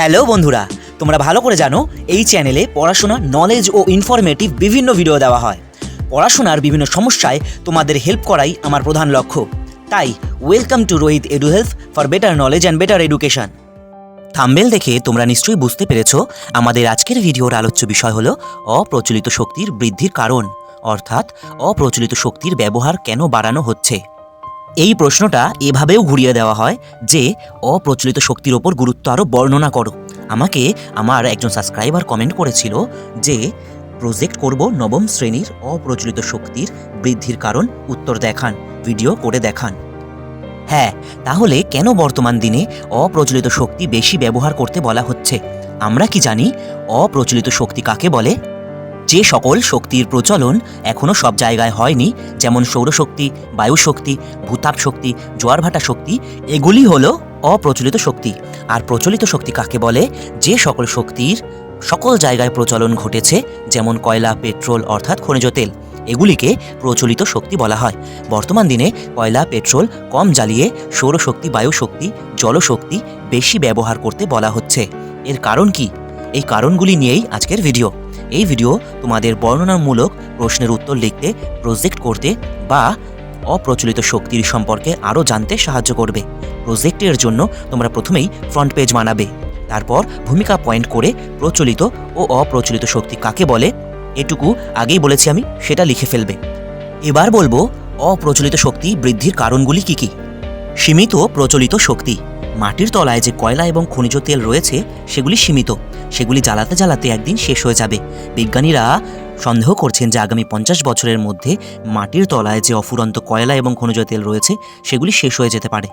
Hello বন্ধুরা, তোমরা ভালো করে জানো, এই চ্যানেলে পড়াশোনা নলেজ ও ইনফরমেটিভ বিভিন্ন ভিডিও দেওয়া হয়। পড়াশোনার বিভিন্ন সমস্যায় তোমাদের হেল্প করাই আমার প্রধান লক্ষ্য। তাই welcome to Rohit edu health for better knowledge and better education thumbnail দেখে তোমরা নিশ্চয়ই বুঝতে পেরেছ, আমাদের আজকের ভিডিওর আলোচ্য বিষয় হলো অপ্রচলিত শক্তির বৃদ্ধির কারণ, অর্থাৎ অপ্রচলিত শক্তির ব্যবহার কেন বাড়ানো হচ্ছে। এই প্রশ্নটা এভাবেও ঘুরিয়ে দেওয়া হয় যে, অপ্রচলিত শক্তির ওপর গুরুত্ব আরও বর্ণনা করো। আমাকে আমার একজন সাবস্ক্রাইবার কমেন্ট করেছিল যে প্রজেক্ট করব নবম শ্রেণির অপ্রচলিত শক্তির বৃদ্ধির কারণ উত্তর দেখান ভিডিও করে দেখান। হ্যাঁ তাহলে কেন বর্তমান দিনে অপ্রচলিত শক্তি বেশি ব্যবহার করতে বলা হচ্ছে? আমরা কি জানি অপ্রচলিত শক্তি কাকে বলে? যে সকল শক্তির প্রচলন এখনও সব জায়গায় হয়নি, যেমন সৌরশক্তি, বায়ুশক্তি ভূতাপ শক্তি জোয়ারভাটা শক্তি, এগুলি হলো অপ্রচলিত শক্তি। আর প্রচলিত শক্তি কাকে বলে? যে সকল শক্তির সকল জায়গায় প্রচলন ঘটেছে, যেমন কয়লা, পেট্রোল, অর্থাৎ খনিজ তেল, এগুলিকে প্রচলিত শক্তি বলা হয়। বর্তমান দিনে কয়লা, পেট্রোল কম জ্বালিয়ে সৌরশক্তি, বায়ুশক্তি, জলশক্তি বেশি ব্যবহার করতে বলা হচ্ছে। এর কারণ কি? এই কারণগুলি নিয়েই আজকের ভিডিও। এই ভিডিও তোমাদের বর্ণনামূলক প্রশ্নের উত্তর লিখতে প্রজেক্ট করতে বা অপ্রচলিত শক্তির সম্পর্কে আরও জানতে সাহায্য করবে। প্রজেক্টের জন্য তোমরা প্রথমেই ফ্রন্ট পেজ বানাবে। তারপর ভূমিকা পয়েন্ট করে প্রচলিত ও অপ্রচলিত শক্তি কাকে বলে, এটুকু আগেই বলেছি আমি, সেটা লিখে ফেলবে। এবার বলব, অপ্রচলিত শক্তি বৃদ্ধির কারণগুলি কি কি? সীমিত প্রচলিত শক্তি। মাটির তলায় যে কয়লা এবং খনিজ তেল রয়েছে, সেগুলি সীমিত। সেগুলি জ্বালাতে জ্বালাতে একদিন শেষ হয়ে যাবে। বিজ্ঞানীরা সন্দেহ করছেন যে আগামী পঞ্চাশ বছরের মধ্যে মাটির তলায় যে অফুরন্ত কয়লা এবং খনিজ তেল রয়েছে, সেগুলি শেষ হয়ে যেতে পারে।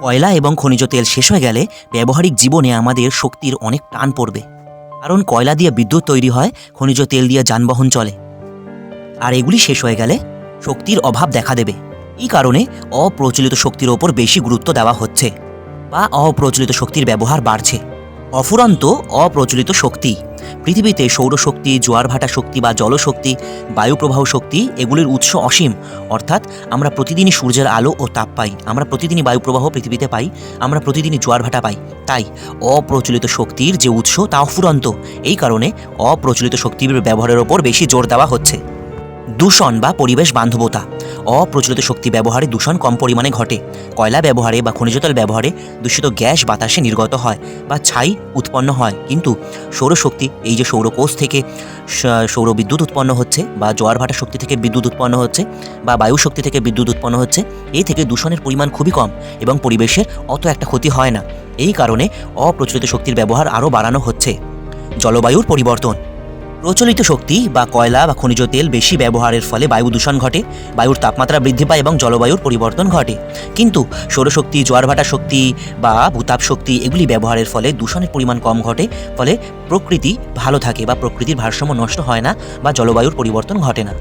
কয়লা এবং খনিজ তেল শেষ হয়ে গেলে ব্যবহারিক জীবনে আমাদের শক্তির অনেক টান পড়বে। কারণ কয়লা দিয়ে বিদ্যুৎ তৈরি হয়, খনিজ তেল দিয়ে যানবাহন চলে। আর এগুলি শেষ হয়ে গেলে শক্তির অভাব দেখা দেবে। এই কারণে অপ্রচলিত শক্তির ওপর বেশি গুরুত্ব দেওয়া হচ্ছে। বা অপ্রচলিত শক্তির ব্যবহার বাড়ছে। অফুরন্ত অপ্রচলিত শক্তি। পৃথিবীতে সৌরশক্তি, জোয়ারভাটা শক্তি বা জলশক্তি, বায়ুপ্রবাহ শক্তি এগুলির উৎস অসীম। অর্থাৎ আমরা প্রতিদিনই সূর্যের আলো ও তাপ পাই। আমরা প্রতিদিনই বায়ুপ্রবাহ পৃথিবীতে পাই। আমরা প্রতিদিনই জোয়ারভাটা পাই। তাই অপ্রচলিত শক্তির যে উৎস তা অফুরন্ত। এই কারণে অপ্রচলিত শক্তির ব্যবহারের ওপর বেশি জোর দেওয়া হচ্ছে। দূষণ বা পরিবেশ বান্ধবতা। অপ্রচলিত শক্তি ব্যবহারে দূষণ কম পরিমাণে ঘটে। কয়লা ব্যবহারে বা খনিজ তেল ব্যবহারে দূষিত গ্যাস বাতাসে নির্গত হয় বা ছাই উৎপন্ন হয়। কিন্তু সৌরশক্তি এই যে সৌরকোষ থেকে সৌর বিদ্যুৎ উৎপন্ন হচ্ছে বা জোয়ার ভাটা শক্তি থেকে বিদ্যুৎ উৎপন্ন হচ্ছে বা বায়ু শক্তি থেকে বিদ্যুৎ উৎপন্ন হচ্ছে এই থেকে দূষণের পরিমাণ খুবই কম এবং পরিবেশের অত একটা ক্ষতি হয় না। এই কারণে অপ্রচলিত শক্তির ব্যবহার আরও বাড়ানো হচ্ছে। জলবায়ুর পরিবর্তন। প্রচলিত শক্তি বা কয়লা বা খনিজ তেল বেশি ব্যবহারের ফলে বায়ু দূষণ ঘটে, বায়ুর তাপমাত্রা বৃদ্ধি পায় এবং জলবায়ুর পরিবর্তন ঘটে। কিন্তু সৌরশক্তি জোয়ারভাটা শক্তি বা ভূতাপ শক্তি এগুলি ব্যবহারের ফলে দূষণের পরিমাণ কম ঘটে, ফলে প্রকৃতি ভালো থাকে বা প্রকৃতির ভারসাম্য নষ্ট হয় না বা জলবায়ুর পরিবর্তন ঘটে না।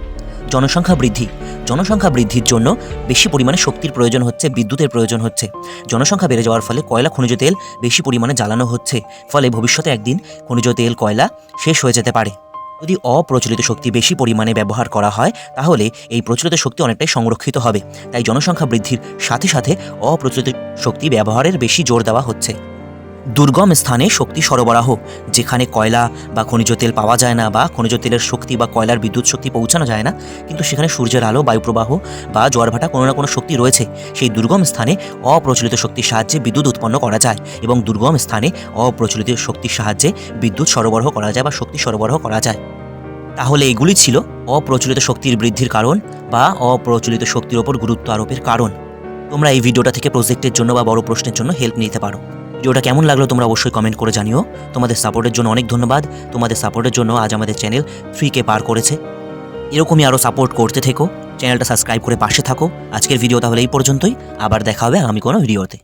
জনসংখ্যা বৃদ্ধি। জনসংখ্যা বৃদ্ধির জন্য বেশি পরিমাণে শক্তির প্রয়োজন হচ্ছে, বিদ্যুতের প্রয়োজন হচ্ছে। জনসংখ্যা বেড়ে যাওয়ার ফলে কয়লা, খনিজ তেল বেশি পরিমাণে জ্বালানো হচ্ছে, ফলে ভবিষ্যতে একদিন খনিজ তেল, কয়লা শেষ হয়ে যেতে পারে। যদি অপ্রচলিত শক্তি বেশি পরিমাণে ব্যবহার করা হয়, তাহলে এই প্রচলিত শক্তি অনেকটাই সংরক্ষিত হবে। তাই জনসংখ্যা বৃদ্ধির সাথে সাথে অপ্রচলিত শক্তি ব্যবহারের বেশি জোর দেওয়া হচ্ছে। দুর্গম স্থানে শক্তি সরবরাহ, যেখানে কয়লা বা খনিজ তেল পাওয়া যায় না বা খনিজ তেলের শক্তি বা কয়লার বিদ্যুৎ শক্তি পৌঁছানো যায় না, কিন্তু সেখানে সূর্যের আলো, বায়ুপ্রবাহ বা জোয়ারভাটা কোনো না কোনো শক্তি রয়েছে। সেই দুর্গম স্থানে অপ্রচলিত শক্তির সাহায্যে বিদ্যুৎ উৎপন্ন করা যায় এবং দুর্গম স্থানে অপ্রচলিত শক্তির সাহায্যে বিদ্যুৎ সরবরাহ করা যায় বা শক্তি সরবরাহ করা যায়। তাহলে এগুলি ছিল অপ্রচলিত শক্তির বৃদ্ধির কারণ বা অপ্রচলিত শক্তির ওপর গুরুত্ব আরোপের কারণ। তোমরা এই ভিডিওটা থেকে প্রজেক্টের জন্য বা বড় প্রশ্নের জন্য হেল্প নিতে পারো। ভিডিওটা কেমন লাগল তোমরা অবশ্যই কমেন্ট করে জানিও। তোমাদের সাপোর্টের জন্য অনেক ধন্যবাদ। তোমাদের সাপোর্টের জন্য আজ আমাদের চ্যানেল থ্রি কে পার করেছে। এরকমই আরও সাপোর্ট করতে থেকো। চ্যানেলটা সাবস্ক্রাইব করে পাশে থাকো। আজকের ভিডিও তাহলে এই পর্যন্তই। আবার দেখা হবে আগামী কোনো ভিডিওতে